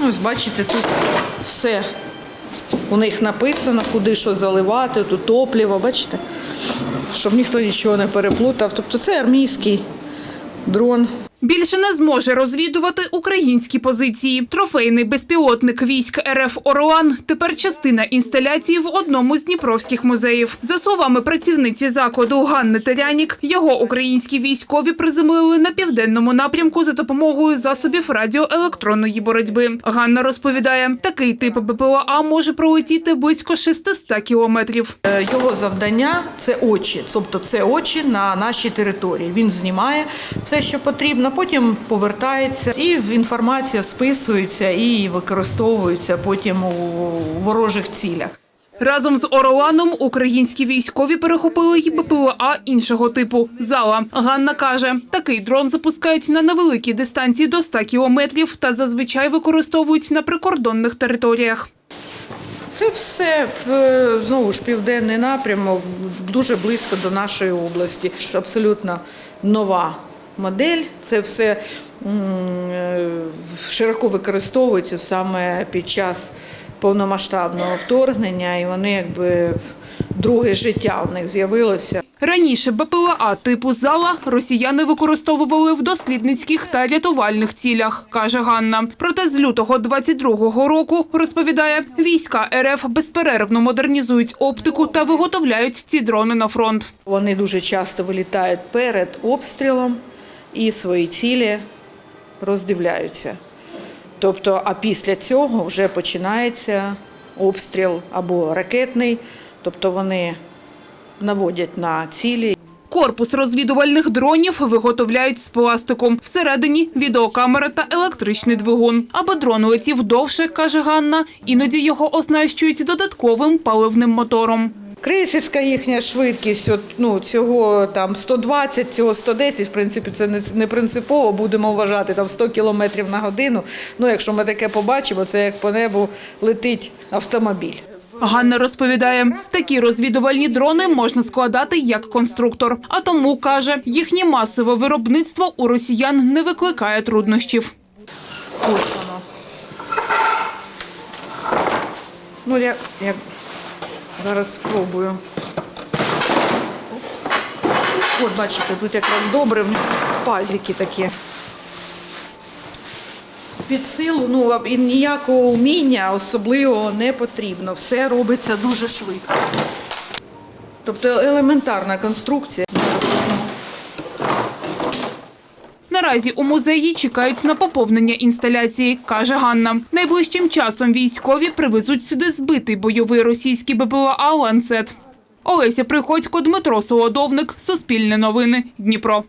Ну, ось бачите, тут все у них написано, куди що заливати, тут топливо, бачите, щоб ніхто нічого не переплутав. Тобто це армійський дрон. Більше не зможе розвідувати українські позиції. Трофейний безпілотник військ РФ Орлан тепер частина інсталяції в одному з дніпровських музеїв. За словами працівниці закладу Ганни Терянік, його українські військові приземлили на південному напрямку за допомогою засобів радіоелектронної боротьби. Ганна розповідає, такий тип БПЛА може пролетіти близько 600 кілометрів. Е, Його завдання це очі, тобто це очі на нашій території. Він знімає все, що потрібно, потім повертається, і інформація списується і використовується потім у ворожих цілях. Разом з Орланом українські військові перехопили й БПЛА іншого типу зала. Ганна каже, такий дрон запускають на невеликій дистанції до 100 кілометрів та зазвичай використовують на прикордонних територіях. Це все знову ж південний напрямок, дуже близько до нашої області. Абсолютно нова модель. Це все е, широко використовується саме під час повномасштабного вторгнення, і вони якби друге життя у них з'явилося. Раніше БПЛА типу зала росіяни використовували в дослідницьких та рятувальних цілях, каже Ганна. Проте з лютого 22-го року розповідає, війська РФ безперервно модернізують оптику та виготовляють ці дрони на фронт. Вони дуже часто вилітають перед обстрілом і свої цілі роздивляються. Тобто, а після цього вже починається обстріл або ракетний, тобто вони наводять на цілі. Корпус розвідувальних дронів виготовляють з пластику. Всередині відеокамера та електричний двигун. Аби дрон летів довше, каже Ганна, іноді його оснащують додатковим паливним мотором. Крейсерська їхня швидкість, от, ну, цього там 120, цього 110, в принципі, це не, не принципово, будемо вважати там 100 кілометрів на годину. Ну, якщо ми таке побачимо, це як по небу летить автомобіль. Ганна розповідає, такі розвідувальні дрони можна складати як конструктор. А тому каже, їхнє масове виробництво у росіян не викликає труднощів. Ось воно. Ну, я, я зараз спробую. От, бачите, тут якраз добре, пазики такі. Під силу, ну, і ніякого уміння особливого не потрібно. Все робиться дуже швидко. Тобто елементарна конструкція. Наразі у музеї чекають на поповнення інсталяції, каже Ганна. Найближчим часом військові привезуть сюди збитий бойовий російський БПЛА «Ланцет». Олеся Приходько, Дмитро Солодовник, Суспільне новини, Дніпро.